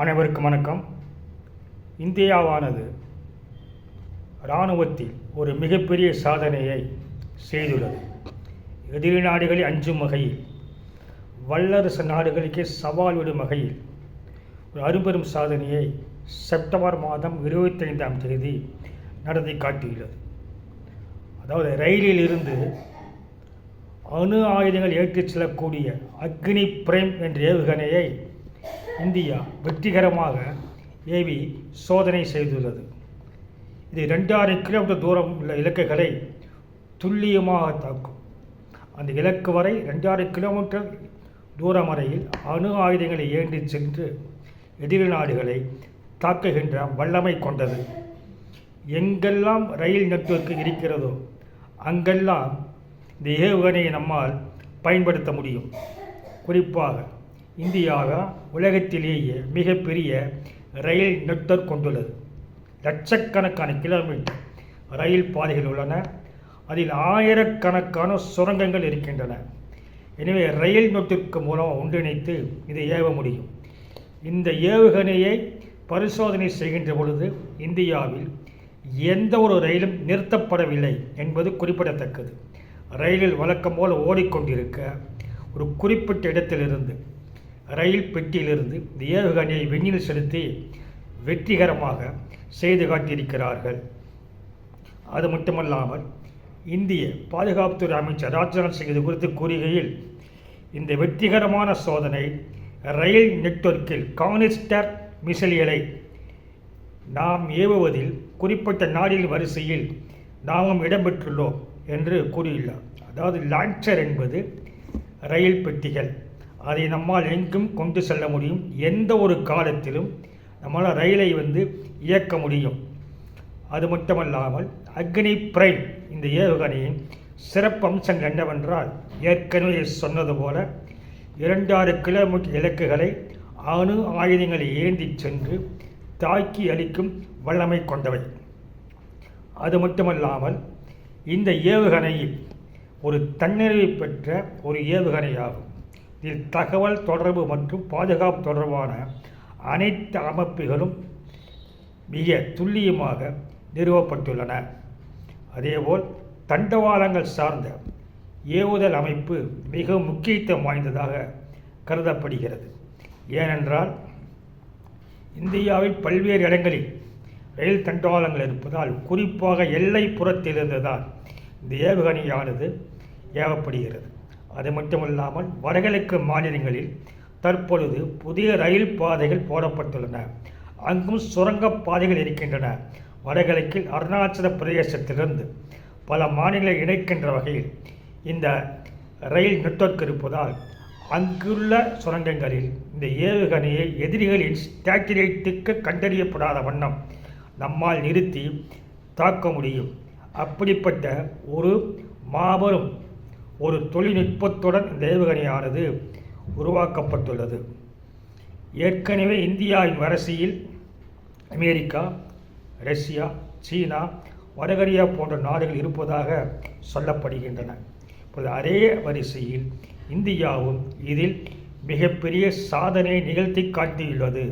அனைவருக்கும் வணக்கம். இந்தியாவானது இராணுவத்தில் ஒரு மிகப்பெரிய சாதனையை செய்துள்ளது. எதிரி நாடுகளை அஞ்சும் வகையில் வல்லரசு நாடுகளுக்கே சவால் விடும் வகையில் ஒரு அரும்பெரும் சாதனையை செப்டம்பர் மாதம் இருபத்தைந்தாம் தேதி நடத்தி காட்டியுள்ளது. அதாவது ரயிலில் இருந்து அணு ஆயுதங்கள் ஏற்றிச் செல்லக்கூடிய அக்னி பிரேம் என்ற ஏவுகணையை இந்தியா வெற்றிகரமாக ஏவி சோதனை செய்துள்ளது. இது ரெண்டாயிரம் கிலோமீட்டர் தூரம் உள்ள இலக்குகளை துல்லியமாக தாக்கும். அந்த இலக்கு வரை ரெண்டாயிரம் கிலோமீட்டர் தூரம் வரையில் அணு ஆயுதங்களை ஏந்தி சென்று எதிரி நாடுகளை தாக்குகின்ற வல்லமை கொண்டது. எங்கெல்லாம் ரயில் நெட்வொர்க் இருக்கிறதோ அங்கெல்லாம் இந்த ஏவுகணையை நம்மால் பயன்படுத்த முடியும். குறிப்பாக இந்தியாவை உலகத்திலேயே மிகப்பெரிய ரயில் நெட்வொர்க் கொண்டுள்ளது. லட்சக்கணக்கான கிலோமீட்டர் ரயில் பாதைகள் உள்ளன. அதில் ஆயிரக்கணக்கான சுரங்கங்கள் இருக்கின்றன. எனவே ரயில் நெட்வொர்க் மூலம் ஒன்றிணைத்து இதை ஏவ முடியும். இந்த ஏவுகணையை பரிசோதனை செய்கின்ற பொழுது இந்தியாவில் எந்த ஒரு ரயிலும் நிறுத்தப்படவில்லை என்பது குறிப்பிடத்தக்கது. ரயிலில் வழக்கம் போல் ஓடிக்கொண்டிருக்க ஒரு குறிப்பிட்ட இடத்திலிருந்து ரயில் பெட்டியிலிருந்து ஏவுகணையை விண்ணில் செலுத்தி வெற்றிகரமாக செய்து காட்டியிருக்கிறார்கள். அது மட்டுமல்லாமல் இந்திய பாதுகாப்புத்துறை அமைச்சர் ராஜ்நாத் சிங் இது குறித்து கூறுகையில் இந்த வெற்றிகரமான சோதனை ரயில் நெட்வொர்க்கில் கானிஸ்டர் மிசலியலை நாம் ஏவுவதில் குறிப்பிட்ட நாடில் வரிசையில் நாமும் இடம்பெற்றுள்ளோம் என்று கூறியுள்ளார். அதாவது லான்ச்சர் என்பது ரயில் பெட்டிகள். அதை நம்மால் எங்கும் கொண்டு செல்ல முடியும். எந்த ஒரு காலத்திலும் நம்மால் ரயிலை வந்து இயக்க முடியும். அது மட்டுமல்லாமல் அக்னி பிரைம் இந்த ஏவுகணையின் சிறப்பு அம்சங்கள் என்னவென்றால் ஏற்கனவே சொன்னது போல இரண்டாயிரம் கிலோமீட்டர் இலக்குகளை அணு ஆயுதங்களை ஏந்தி சென்று தாக்கி அளிக்கும் வல்லமை கொண்டவை. அது மட்டுமல்லாமல் இந்த ஏவுகணையில் ஒரு தன்னிறைவு பெற்ற ஒரு ஏவுகணையாகும். இதில் தகவல் தொடர்பு மற்றும் பாதுகாப்பு தொடர்பான அனைத்து அமைப்புகளும் மிக துல்லியமாக நிறுவப்பட்டுள்ளன. அதேபோல் தண்டவாளங்கள் சார்ந்த ஏவுதல் அமைப்பு மிக முக்கியத்துவம் வாய்ந்ததாக கருதப்படுகிறது. ஏனென்றால் இந்தியாவில் பல்வேறு இடங்களில் ரயில் தண்டவாளங்கள் இருப்பதால் குறிப்பாக எல்லைப்புறத்திலிருந்து தான் இந்த ஏவுகணையானது ஏவப்படுகிறது. அது மட்டுமல்லாமல் வடகிழக்கு மாநிலங்களில் தற்பொழுது புதிய ரயில் பாதைகள் போடப்பட்டுள்ளன. அங்கும் சுரங்கப் பாதைகள் இருக்கின்றன. வடகிழக்கில் அருணாச்சல பிரதேசத்திலிருந்து பல மாநிலங்களை இணைக்கின்ற வகையில் இந்த ரயில் நெட்வொர்க் இருப்பதால் அங்குள்ள சுரங்கங்களில் இந்த ஏவுகணையை எதிரிகளின் ஸ்டாட்டிலைட்டுக்கு கண்டறியப்படாத வண்ணம் நம்மால் நிறுத்தி தாக்க முடியும். அப்படிப்பட்ட ஒரு மாபெரும் ஒரு தொழில்நுட்பத்துடன் இந்த ஏவுகணையானது உருவாக்கப்பட்டுள்ளது. ஏற்கனவே இந்தியாவின் வரிசையில் அமெரிக்கா ரஷ்யா சீனா வடகொரியா போன்ற நாடுகள் இருப்பதாக சொல்லப்படுகின்றன. இப்போது அதே வரிசையில் இந்தியாவும் இதில் மிகப்பெரிய சாதனை நிகழ்த்தி காட்டியுள்ளது.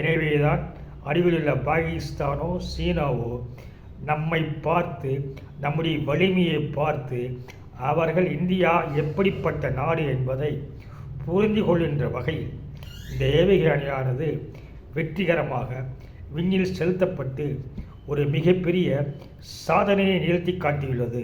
எனவேதான் அருகிலுள்ள பாகிஸ்தானோ சீனாவோ நம்மை பார்த்து நம்முடைய வலிமையை பார்த்து அவர்கள் இந்தியா எப்படிப்பட்ட நாடு என்பதை புரிந்து கொள்கின்ற வகையில் இந்த ஏவுகணையானது வெற்றிகரமாக விண்ணில் செலுத்தப்பட்டு ஒரு மிகப்பெரிய சாதனையை நிகழ்த்தி காட்டியுள்ளது.